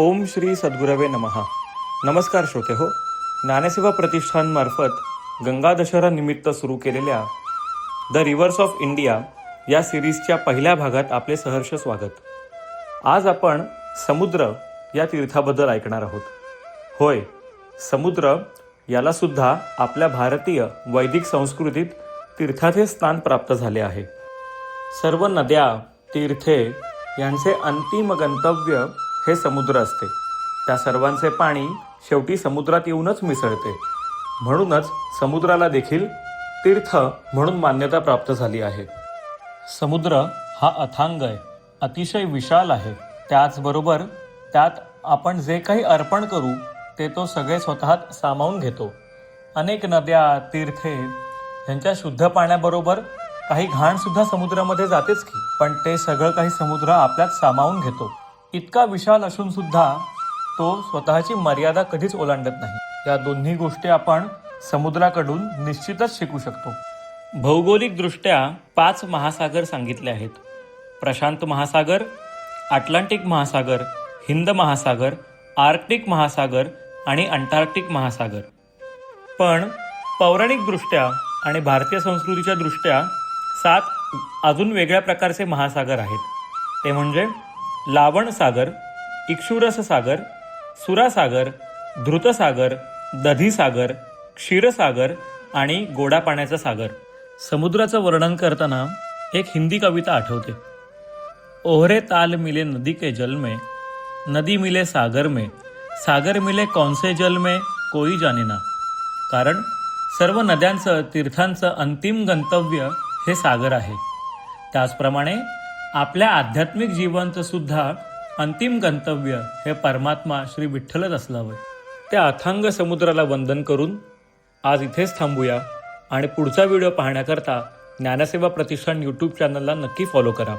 ओम श्री सद्गुरवे नमहा नमस्कार श्रोते हो. ज्ञानसेवा प्रतिष्ठानमार्फत गंगा दशहरा निमित्त सुरू केलेल्या द रिव्हर्स ऑफ इंडिया या सिरीजच्या पहिल्या भागात आपले सहर्ष स्वागत. आज आपण समुद्र या तीर्थाबद्दल ऐकणार आहोत. होय समुद्र यालासुद्धा आपल्या भारतीय वैदिक संस्कृतीत तीर्थाचे स्थान प्राप्त झाले आहे. सर्व नद्या तीर्थे यांचे अंतिम गंतव्य हे समुद्र असते. त्या सर्वांचे पाणी शेवटी समुद्रात येऊनच मिसळते. म्हणूनच समुद्राला देखील तीर्थ म्हणून मान्यता प्राप्त झाली आहे. समुद्र हा अथांग आहे. अतिशय विशाल आहे. त्याचबरोबर त्यात आपण जे काही अर्पण करू ते तो सगळे स्वतःत सामावून घेतो. अनेक नद्या तीर्थे यांच्या शुद्ध पाण्याबरोबर काही घाणसुद्धा समुद्रामध्ये जातेच की पण ते सगळं काही समुद्र आपल्यात सामावून घेतो. इतका विशाल असून सुद्धा तो स्वतःची मर्यादा कधीच ओलांडत नाही. या दोन्ही गोष्टी आपण समुद्राकडून निश्चितच शिकू शकतो. भौगोलिकदृष्ट्या पाच महासागर सांगितले आहेत. प्रशांत महासागर अटलांटिक महासागर हिंद महासागर आर्क्टिक महासागर आणि अंटार्क्टिक महासागर. पण पौराणिकदृष्ट्या आणि भारतीय संस्कृतीच्या दृष्ट्या सात अजून वेगळ्या प्रकारचे महासागर आहेत. ते म्हणजे लावण सागर सुरासागर धृतसागर दधीसागर क्षीरसागर आणि गोडा पाण्याचा सागर. समुद्राचं वर्णन करताना एक हिंदी कविता आठवते. ओहरे ताल मिले नदी के जल में नदी मिले सागर में सागर मिले कौनसे जल में कोई जाने ना. कारण सर्व नद्यांचं तीर्थांचं अंतिम गंतव्य हे सागर आहे. त्याचप्रमाणे आपल्या आध्यात्मिक जीवनचं सुद्धा अंतिम गंतव्य हे परमात्मा श्री विठ्ठलच असलावं. त्या अथांग समुद्राला वंदन करून आज इथेच थांबूया आणि पुढचा व्हिडिओ पाहण्याकरता ज्ञानसेवा प्रतिष्ठान यूट्यूब चॅनलला नक्की फॉलो करा.